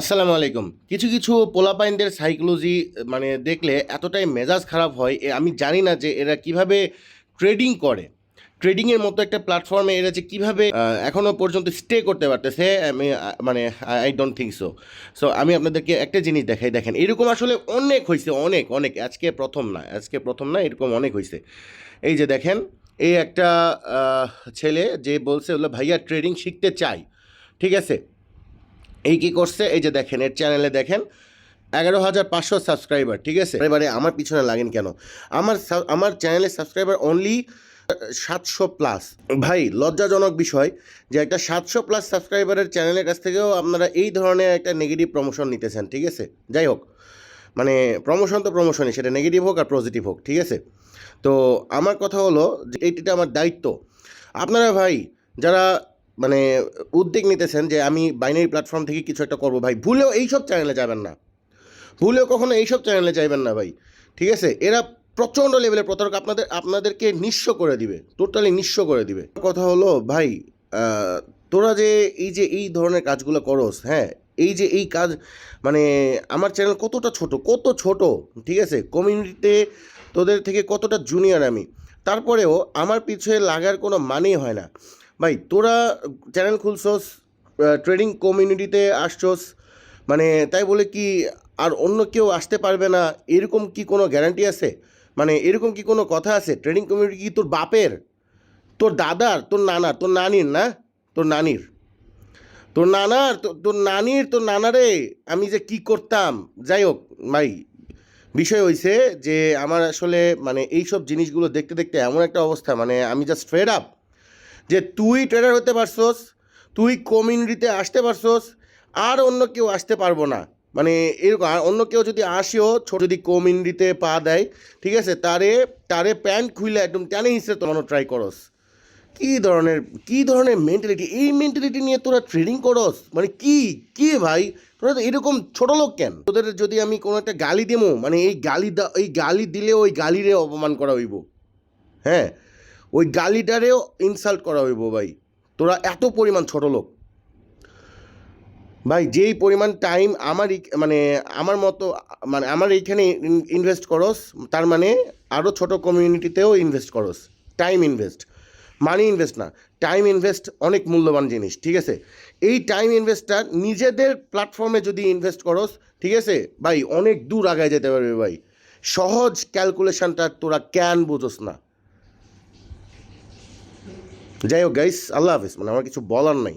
আসসালামু আলাইকুম। কিছু কিছু পোলাপাইনদের সাইকোলজি মানে দেখলে এতটাই মেজাজ খারাপ হয় আমি জানি না যে এরা কীভাবে ট্রেডিং করে। ট্রেডিংয়ের মতো একটা প্ল্যাটফর্মে এরা যে কীভাবে এখনও পর্যন্ত স্টে করতে পারতেছে আমি মানে I don't think so so আমি আপনাদেরকে একটা জিনিস দেখাই, দেখেন, এরকম আসলে অনেক হয়েছে অনেক অনেক, আজকে প্রথম না, আজকে প্রথম না, এরকম অনেক হয়েছে এই যে দেখেন, এই একটা ছেলে যে বলছে হলো, ভাইয়া ট্রেডিং শিখতে চাই। ঠিক আছে? এই কি করছে? এই যে দেখেন, এর চ্যানেলে দেখেন, এগারো হাজার পাঁচশো সাবস্ক্রাইবার ঠিক আছে? এবারে আমার পিছনে লাগেন কেন? আমার আমার চ্যানেলের সাবস্ক্রাইবার অনলি সাতশো প্লাস ভাই, লজ্জাজনক বিষয় যে একটা সাতশো প্লাস সাবস্ক্রাইবারের চ্যানেলের কাছ থেকেও আপনারা এই ধরনের একটা নেগেটিভ প্রমোশন নিতেছেন, ঠিক আছে? যাই হোক মানে প্রমোশন তো প্রমোশনই সেটা নেগেটিভ হোক আর পজিটিভ হোক, ঠিক আছে? তো আমার কথা হলো যে এইটা আমার দায়িত্ব। আপনারা ভাই, যারা মানে উদ্যোগ নিতেছেন যে আমি বাইনারি প্ল্যাটফর্ম থেকে কিছু একটা করব ভাই। ভুলেও এইসব চ্যানেলে যাবেন না। ভুলেও কখনো এইসব চ্যানেলে যাইবেন না ভাই। ঠিক আছে? এরা প্রচণ্ড লেভেলের প্রতারক। আপনাদের, আপনাদেরকে নিঃস্ব করে দিবে। টোটালি নিঃস্ব করে দিবে। কথা হলো, ভাই তোরা যে এই যে এই ধরনের কাজগুলো করস হ্যাঁ এই যে এই কাজ মানে আমার চ্যানেল কতটা ছোট, কত ছোট, ঠিক আছে? কমিউনিটিতে তোদের থেকে কতটা জুনিয়র আমি? তারপরেও আমার পিছনে লাগার কোনো মানেই হয় না। ভাই, তোরা চ্যানেল খুলছস ট্রেডিং কমিউনিটিতে আসছস মানে তাই বলে কি আর অন্য কেউ আসতে পারবে না, এরকম কি কোনো গ্যারান্টি আছে? মানে এরকম কি কোনো কথা আছে? ট্রেডিং কমিউনিটি কি তোর বাপের? তোর দাদার? তোর নানার? তোর নানির না? তোর নানির? তোর নানার? তোর নানির? তোর নানারে আমি যে কি করতাম? যাই হোক, ভাই, বিষয় হয়েছে যে আমার আসলে মানে এইসব জিনিসগুলো দেখতে দেখতে এমন একটা অবস্থা মানে আমি জাস্ট ফেড আপ যে তুই ট্রেডার হতে পারছস, তুই কমিউনিটিতে আসতে পারছস, আর অন্য কেউ আসতে পারব না। মানে এরকম অন্য কেউ যদি আসেও, ছোট যদি কমিউনিটিতে পা দেয়, ঠিক আছে, তারে তারে প্যান্ট খুইলে একদম টানে হিসেবে তোমানো ট্রাই করস। কী ধরনের কী ধরনের মেন্টালিটি এই মেন্টালিটি নিয়ে তোরা ট্রেডিং করস? মানে কি কি ভাই? তোরা তো এরকম ছোট লোক কেন? তোদের যদি আমি কোনো একটা গালি দেবো মানে এই গালি দা, এই গালি দিলে ওই গালিরে অপমান করা হইব। হ্যাঁ? ওই গালিটারেও ইনসাল্ট করা হইব ভাই। তোরা এত পরিমাণ ছোট লোক। ভাই, যেই পরিমাণ টাইম আমার মানে আমার মতো মানে আমার এইখানে ইনভেস্ট করস, তার মানে আরও ছোট কমিউনিটিতেও ইনভেস্ট করস। টাইম ইনভেস্ট মানি ইনভেস্ট না। টাইম ইনভেস্ট অনেক মূল্যবান জিনিস, ঠিক আছে? এই টাইম ইনভেস্টটা নিজেদের প্ল্যাটফর্মে যদি ইনভেস্ট করস, ঠিক আছে? ভাই, অনেক দূর আগায় যেতে পারবে ভাই। সহজ ক্যালকুলেশনটা তোরা ক্যান বুঝোস না। যাই হোক গাইস আল্লাহ হাফিজ। মানে আমার কিছু বলার নাই।